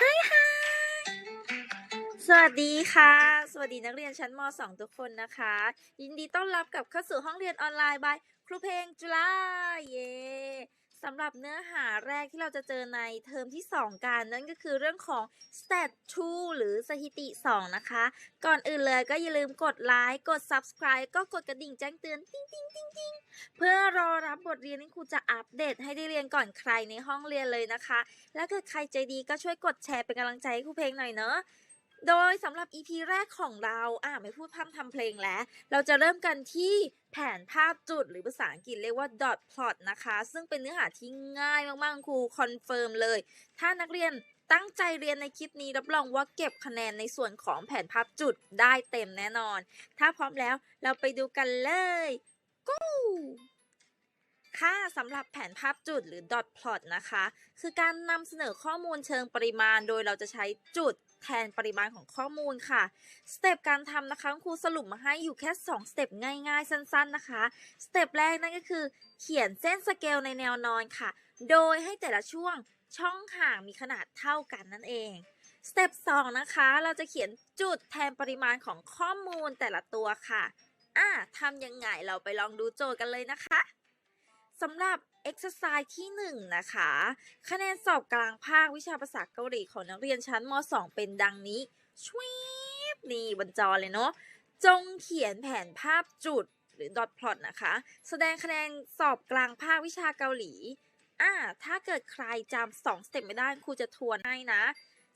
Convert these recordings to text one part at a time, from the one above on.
Hi Hi สวัสดีค่ะ สวัสดีนักเรียนชั้นม .2 ทุกคนนะคะ ยินดีต้อนรับกับเข้าสู่ห้องเรียนออนไลน์ by ครูเพลงจุฬาเย้ำหรับเนื้อหาแรกที่เราจะเจอในเทอมที่ 2 กัน นั่นก็คือเรื่องของ stat 2หรือสถิติ 2 นะคะ ก่อนอื่นเลยก็อย่าลืมกดไลค์ กด subscribe ก็กดกระดิ่งแจ้งเตือนติ๊งติ๊งติ๊งติ๊งเพื่อรอรับบทเรียนที่ครูจะอัปเดตให้ได้เรียนก่อนใครในห้องเรียนเลยนะคะ และเกิดใครใจดีก็ช่วยกดแชร์เป็นกำลังใจให้ครูเพลงหน่อยเนอะ โดยสำหรับ EP แรกของเราอ่าไม่พูดพร่ำทำเพลงแล้ว เราจะเริ่มกันที่แผนภาพจุดหรือภาษาอังกฤษเรียกว่า dot plot นะคะ ซึ่งเป็นเนื้อหาที่ง่ายมากๆครูคอนเฟิร์มเลย ถ้านักเรียนตั้งใจเรียนในคลิปนี้รับรองว่าเก็บคะแนนในส่วนของแผนภาพจุดได้เต็มแน่นอน ถ้าพร้อมแล้วเราไปดูกันเลย go ค่ะสำหรับแผนภาพจุดหรือ dot plot นะคะ คือการนำเสนอข้อมูลเชิงปริมาณ โดยเราจะใช้จุด แทนปริมาณของข้อมูลค่ะ สเต็ปการทำนะคะครูสรุปมาให้อยู่แค่ 2 สเต็ปง่ายๆ สั้นๆนะคะ สเต็ปแรกนั่นก็คือ เขียนเส้นสเกลในแนวนอนค่ะ โดยให้แต่ละช่วงช่องห่างมีขนาดเท่ากันนั่นเอง สเต็ป2นะคะ เราจะเขียนจุดแทนปริมาณของข้อมูลแต่ละตัวค่ะอะทำยังไงเราไปลองดูโจทย์กันเลยนะคะ สำหรับ exercise ที่ 1 นะคะ คะแนนสอบกลางภาควิชาภาษาเกาหลีของนักเรียนชั้นม .2 เป็นดังนี้ชวีบนี่บนจอเลยเนาะจงเขียนแผนภาพจุดหรือ dot plot นะคะ แสดงคะแนนสอบกลางภาควิชาเกาหลีอ่าถ้าเกิดใครจำสองสเต็ปไม่ได้ครูจะทวนให้นะ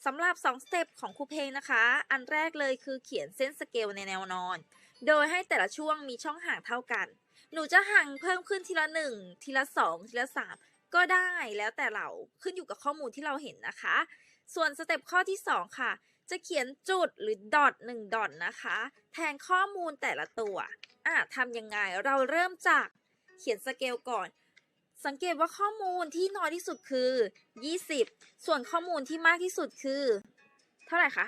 สำหรับ 2 สเต็ปของครูเพลงนะคะ อันแรกเลยคือเขียนเส้นสเกลในแนวนอน โดยให้แต่ละช่วงมีช่องห่างเท่ากัน หนูจะห่างเพิ่มขึ้นทีละหนึ่งทีละสองทีละสามก็ได้แล้วแต่เราขึ้นอยู่กับข้อมูลที่เราเห็นนะคะ ส่วนสเต็ปข้อที่ 2 ค่ะ จะเขียนจุดหรือดอทหนึ่งดอทนะคะ แทนข้อมูลแต่ละตัวอะทำยังไงเราเริ่มจากเขียนสเกลก่อน สังเกตว่าข้อมูลที่น้อยที่สุดคือ 20 ส่วนข้อมูลที่มากที่สุดคือ เท่าไหร่คะ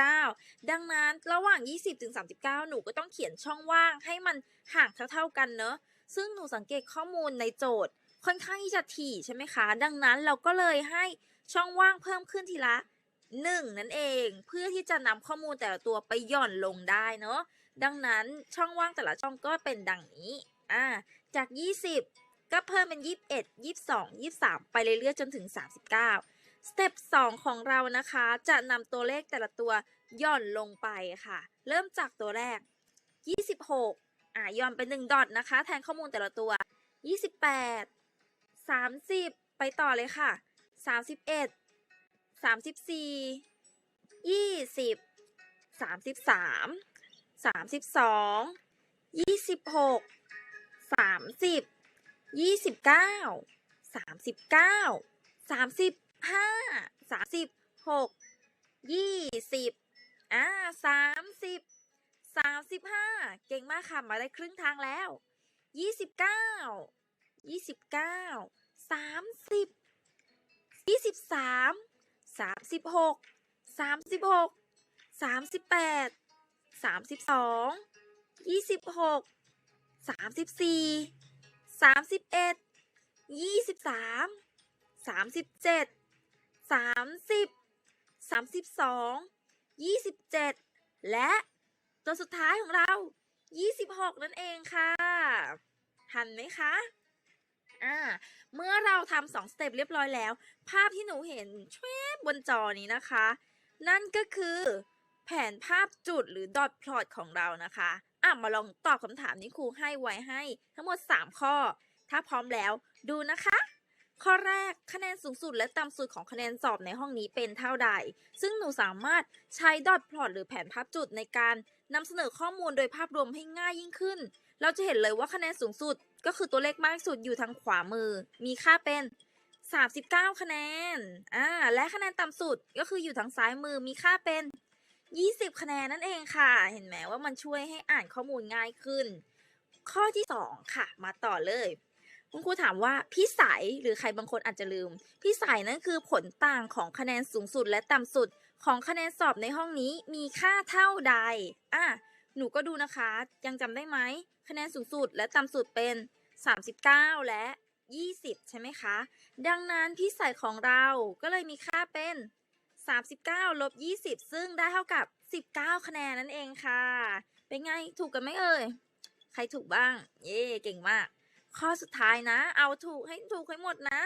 39 ดังนั้นระหว่าง 20ถึง39 หนูก็ต้องเขียนช่องว่างให้มันห่างเท่า ๆกันเนอะ ซึ่งหนูสังเกตข้อมูลในโจทย์ ค่อนข้างที่จะถี่ใช่ไหมคะ ดังนั้นเราก็เลยให้ช่องว่างเพิ่มขึ้นทีละ 1 นั่นเองเพื่อที่จะนำข้อมูลแต่ละตัวไปหย่อนลงได้เนอะ ดังนั้นช่องว่างแต่ละช่องก็เป็นดังนี้ อ่า จาก 20 ก็เพิ่มเป็น 21 22 23 ไปเรื่อยๆจนถึง 39 สเต็ป2ของเรานะคะ จะนำตัวเลขแต่ละตัวย่อนลงไปค่ะ เริ่มจากตัวแรก 26อะย่อนไป 1 ดอทนะคะ แทนข้อมูลแต่ละตัว 28 30 ไปต่อเลยค่ะ 31 34 20 33 32 26 30 29 39 30 ห้าสามสิบหกยี่สิบอ่าสามสิบสามสิบห้าเก่งมากค่ะ มาได้ครึ่งทางแล้วยี่สิบเก้ายี่สิบเก้าสามสิบยี่สิบสามสามสิบหกสามสิบหกสามสิบแปดสามสิบสองยี่สิบหกสามสิบสี่สามสิบเอ็ดยี่สิบสามสามสิบเจ็ด ละตัวสุดท้ายของเรา26นั่นเองค่ะทันไหมคะอ่าเมื่อเราทำสองสเต็ปเรียบร้อยแล้ว ภาพที่หนูเห็นชวบบนจอนี้นะคะ นั่นก็คือแผนภาพจุดหรือ dot plot ของเรานะคะอะมาลองตอบคำถามที่ครูให้ไว้ให้ ทั้งหมด 3 ข้อ ถ้าพร้อมแล้วดูนะคะ ข้อแรกคะแนนสูงสุดและต่ำสุดของคะแนนสอบในห้องนี้เป็นเท่าใด ซึ่งหนูสามารถใช้ dot plot หรือแผนภาพจุดในการนำเสนอข้อมูลโดยภาพรวมให้ง่ายยิ่งขึ้น เราจะเห็นเลยว่าคะแนนสูงสุด ก็คือตัวเลขมากสุดอยู่ทางขวามือ มีค่าเป็น 39 คะแนนอ่าและคะแนนต่ำสุดก็คืออยู่ทางซ้ายมือมีค่าเป็น 20 คะแนนนั่นเองค่ะ เห็นไหมว่ามันช่วยให้อ่านข้อมูลง่ายขึ้น ข้อที่ 2 ค่ะ มาต่อเลย คุณครูถามว่าพี่สายหรือใครบางคนอาจจะลืม พี่สายนั่นคือผลต่างของคะแนนสูงสุดและต่ำสุดของคะแนนสอบในห้องนี้มีค่าเท่าใด อะ หนูก็ดูนะคะ ยังจำได้ไหม คะแนนสูงสุดและต่ำสุดเป็น 39 และ 20 ใช่ไหมคะ ดังนั้นพี่สายของเราก็เลยมีค่าเป็น 39ลบ20 ซึ่งได้เท่ากับ 19 คะแนนนั่นเองค่ะ เป็นไง ถูกกันไหมเอ่ย ใครถูกบ้าง เย่เก่งมาก ข้อสุดท้ายนะ เอาถูกให้ถูกให้หมดนะ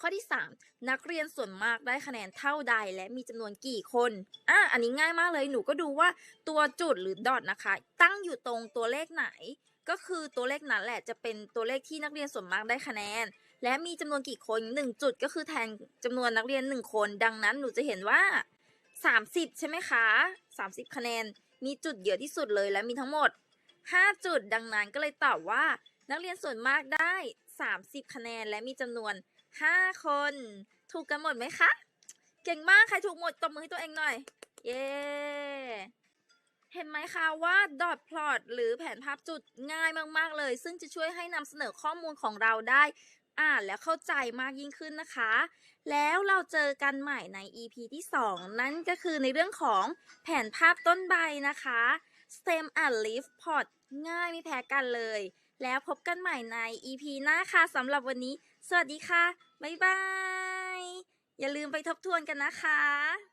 ข้อที่ 3 นักเรียนส่วนมากได้คะแนนเท่าใดและมีจำนวนกี่คนอะอันนี้ง่ายมากเลยหนูก็ดูว่าตัวจุดหรือดอทนะคะ ตั้งอยู่ตรงตัวเลขไหน ก็คือตัวเลขนั้นแหละจะเป็นตัวเลขที่นักเรียนส่วนมากได้คะแนน และมีจำนวนกี่คน 1 จุดก็คือแทนจำนวนนักเรียน 1 คน ดังนั้นหนูจะเห็นว่า 30 ใช่ไหมคะ 30 คะแนนมีจุดเยอะที่สุดเลยและมีทั้งหมด 5 จุดดังนั้นก็เลยตอบว่า นักเรียนส่วนมากได้ 30 คะแนนและมีจำนวน 5 คน ถูกกันหมดไหมคะ เก่งมาก ใครถูกหมดตบมือให้ตัวเองหน่อย เย้เห็นไหมคะว่า dot plot หรือแผนภาพจุดง่ายมาก ๆ เลย ซึ่งจะช่วยให้นำเสนอข้อมูลของเราได้อ่านและเข้าใจมากยิ่งขึ้นนะคะ แล้วเราเจอกันใหม่ใน EP ที่ 2 นั่นก็คือในเรื่องของแผนภาพต้นใบนะคะ stem and leaf plot ง่ายไม่แพ้กันเลย แล้วพบกันใหม่ใน EP หน้าค่ะสำหรับวันนี้ สวัสดีค่ะ บ๊ายบาย อย่าลืมไปทบทวนกันนะคะ